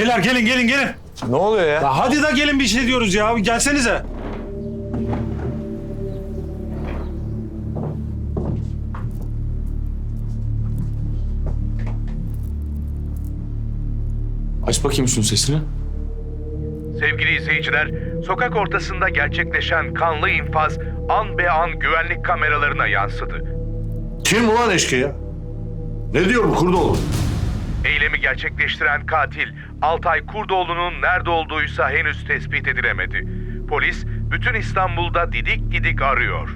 Beyler gelin gelin gelin. Ne oluyor ya? Ya hadi da gelin bir şey diyoruz ya. Gelsenize. Aç bakayım şunun sesini. Sevgili izleyiciler, sokak ortasında gerçekleşen kanlı infaz an be an güvenlik kameralarına yansıdı. Kim ulan eşkıya? Ne diyor bu Kurdoğlu? Eylemi gerçekleştiren katil Altay Kurdoğlu'nun nerede olduğuysa henüz tespit edilemedi. Polis bütün İstanbul'da didik didik arıyor.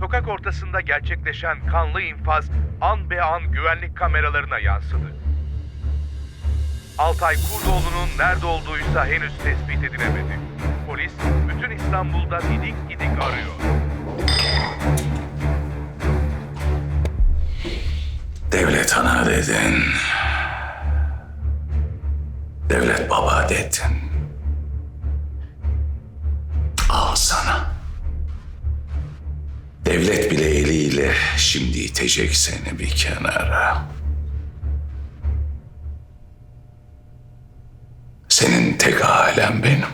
Sokak ortasında gerçekleşen kanlı infaz an be an güvenlik kameralarına yansıdı. Altay Kurdoğlu'nun nerede olduğuysa henüz tespit edilemedi. Polis bütün İstanbul'da didik didik arıyor. Dedin. Devlet baba dedin. Al sana. Devlet bile eliyle şimdi itecek seni bir kenara. Senin tek alem benim.